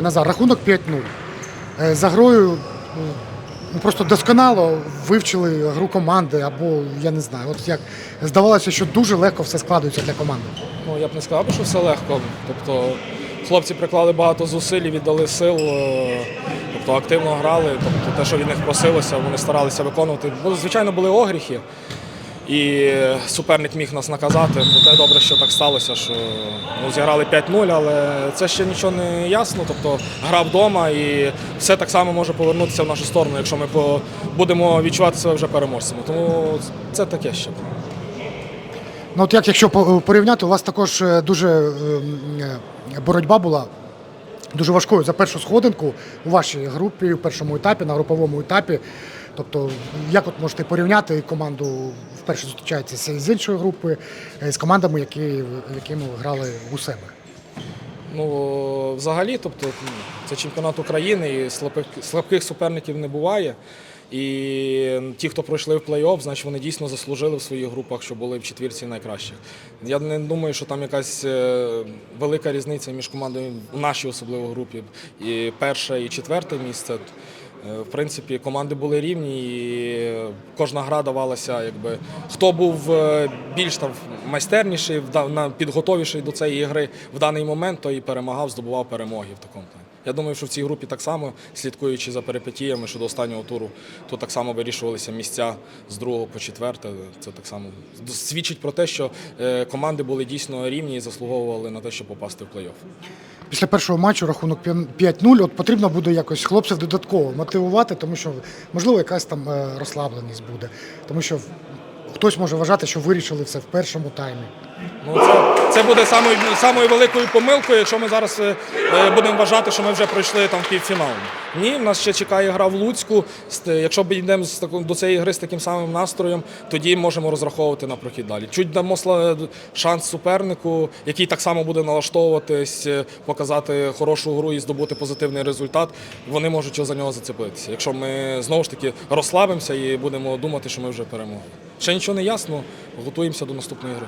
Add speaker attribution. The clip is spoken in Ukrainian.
Speaker 1: Назар, рахунок 5-0. Е, За грою ну, просто досконало вивчили гру команди, або я не знаю. От як здавалося, що дуже легко все складується для команди.
Speaker 2: Ну, я б не сказав, що все легко. Тобто хлопці приклали багато зусиль, віддали сил, е, тобто активно грали. Тобто те, що від них просилося, вони старалися виконувати. Бо, звичайно, були огріхи, і суперник міг нас наказати. Проте добре, що так сталося, що ну, зіграли 5-0, але це ще нічого не ясно. Тобто гра вдома і все так само може повернутися в нашу сторону, якщо ми будемо відчувати себе вже переможцями. Тому це таке ще.
Speaker 1: Ну от як якщо порівняти, у вас також е, дуже е, е, боротьба була дуже важкою за першу сходинку у вашій групі, в першому етапі, на груповому етапі. Тобто, як от можете порівняти команду вперше зустрічаєтеся з іншої групи, е, з командами, які, якими грали у себе?
Speaker 2: Ну, взагалі, тобто, ну, це чемпіонат України, і слабких, слабких суперників не буває. І ті, хто пройшли в плей-офф, значить вони дійсно заслужили в своїх групах, що були в четвірці найкращих. Я не думаю, що там якась е, велика різниця між командою в нашій особливо групі. І перше, і четверте місце. Е, В принципі, команди були рівні, і кожна гра давалася, якби хто був е, більш там майстерніший, підготовіший до цієї гри в даний момент, той і перемагав, здобував перемоги в такому плані. Я думаю, що в цій групі так само, слідкуючи за перипетіями, що до останнього туру, то так само вирішувалися місця з другого по четверте. Це так само свідчить про те, що е, команди були дійсно рівні і заслуговували на те, щоб попасти в плей-офф.
Speaker 1: Після першого матчу рахунок 5-0, от потрібно буде якось хлопців додатково мотивувати, тому що можливо якась там е, розслабленість буде. Тому що хтось може вважати, що вирішили все в першому таймі.
Speaker 2: Ну, це, це буде самою, самою великою помилкою, якщо ми зараз е, е, будемо вважати, що ми вже пройшли там півфінал. Ні, в нас ще чекає гра в Луцьку. Якщо б йдемо до цієї гри з таким самим настроєм, тоді можемо розраховувати на прохід далі. Чуть дамо шанс супернику, який так само буде налаштовуватись, е, показати хорошу гру і здобути позитивний результат. Вони можуть за нього зацепитися. Якщо ми знову ж таки розслабимося і будемо думати, що ми вже перемогли. Ще нічого не ясно, готуємося до наступної гри.